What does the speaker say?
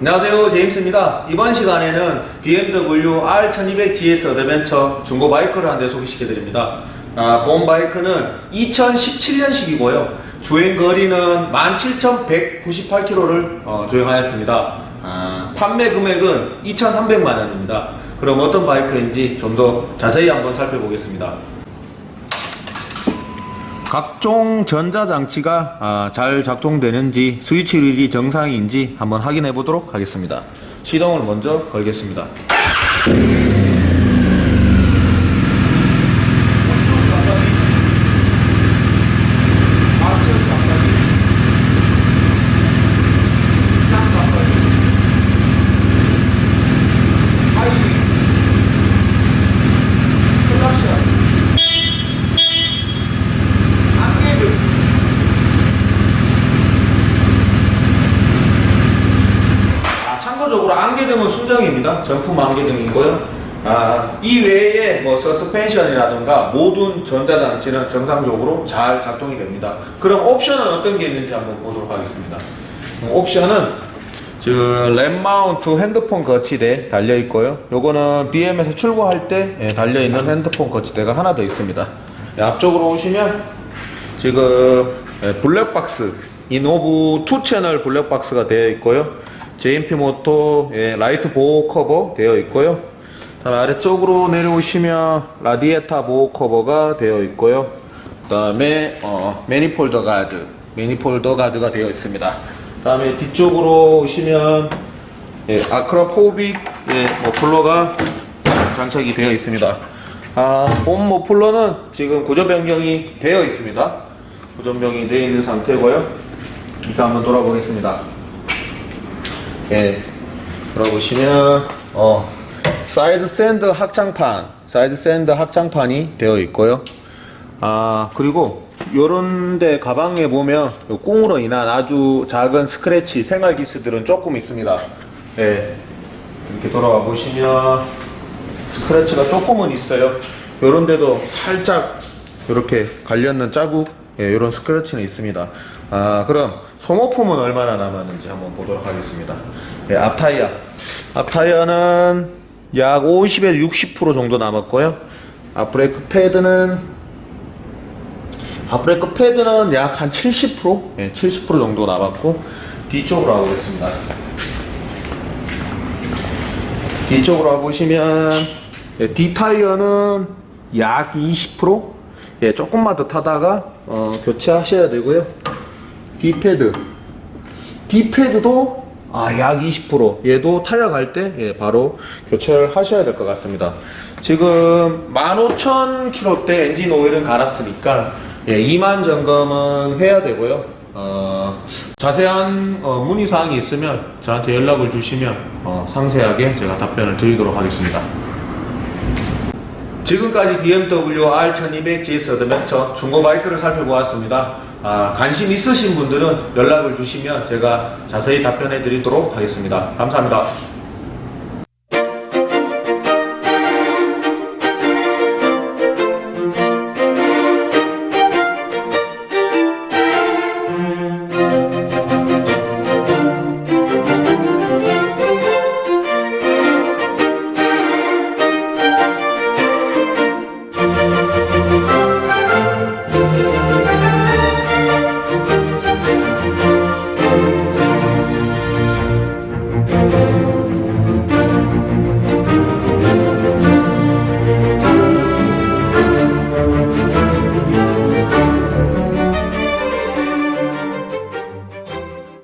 안녕하세요 제임스입니다. 이번 시간에는 BMW R1200GS 어드벤처 중고 바이크를 한 대 소개시켜 드립니다. 아, 본 바이크는 2017년식이고요. 주행 거리는 17,198km를 어, 주행하였습니다. 아, 판매 금액은 2,300만원입니다. 그럼 어떤 바이크인지 좀 더 자세히 한번 살펴보겠습니다 각종 전자장치가 아, 잘 작동되는지 스위치 릴이 정상인지 한번 확인해 보도록 하겠습니다. 시동을 먼저 걸겠습니다. 아, 참고적으로 안개등은 순정입니다. 정품 안개등이고요. 아, 이 외에 뭐 서스펜션이라든가 모든 전자장치는 정상적으로 잘 작동이 됩니다. 그럼 옵션은 어떤 게 있는지 한번 보도록 하겠습니다. 옵션은 램 마운트 핸드폰 거치대 달려 있고요. 요거는 BM에서 출고할 때 예, 달려 있는 핸드폰 거치대가 하나 더 있습니다. 예, 앞쪽으로 오시면 지금 예, 블랙박스 이노브 2 채널 블랙박스가 되어 있고요. JMP 모토 예, 라이트 보호 커버 되어 있고요. 다음 아래쪽으로 내려오시면 라디에타 보호 커버가 되어 있고요. 그다음에 어, 매니폴더 가드, 매니폴더 가드가 되어 있습니다. 그다음에 뒤쪽으로 오시면 예, 아크라포빅 예, 머플러가 장착이 되어 있습니다. 아, 본 머플러는 지금 구조 변경이 되어 있습니다. 구조 변경이 되어 있는 상태고요. 일단 한번 돌아보겠습니다. 예, 돌아보시면 어, 사이드 스탠드 확장판, 사이드 스탠드 확장판이 되어 있고요. 아, 그리고 요런데 가방에 보면 요 꽁으로 인한 아주 작은 스크래치, 생활 기스들은 조금 있습니다. 예. 이렇게 돌아와 보시면 스크래치가 조금은 있어요. 요런데도 살짝 이렇게 갈렸는 자국, 예, 요런 스크래치는 있습니다. 아, 그럼 소모품은 얼마나 남았는지 한번 보도록 하겠습니다. 예, 앞타이어. 앞타이어는 약 50에서 60% 정도 남았고요. 앞브레이크 패드는 앞브레이크 패드는 약 한 70%? 예, 70% 정도 남았고 뒤쪽으로 가보겠습니다. 뒤쪽으로 와보시면 예, D 타이어는 약 20%? 예, 조금만 더 타다가 어, 교체하셔야 되고요. D 패드 D 패드도 아, 약 20% 얘도 갈때 예, 바로 교체를 하셔야 될 것 같습니다. 지금 15,000km대 엔진 오일은 갈았으니까 예, 2만 점검은 해야 되고요. 어, 자세한 어, 문의 사항이 있으면 저한테 연락을 주시면 어, 상세하게 제가 답변을 드리도록 하겠습니다. 지금까지 BMW R1200GS 어드벤처 중고 바이크를 살펴보았습니다. 아, 관심 있으신 분들은 연락을 주시면 제가 자세히 답변해 드리도록 하겠습니다. 감사합니다.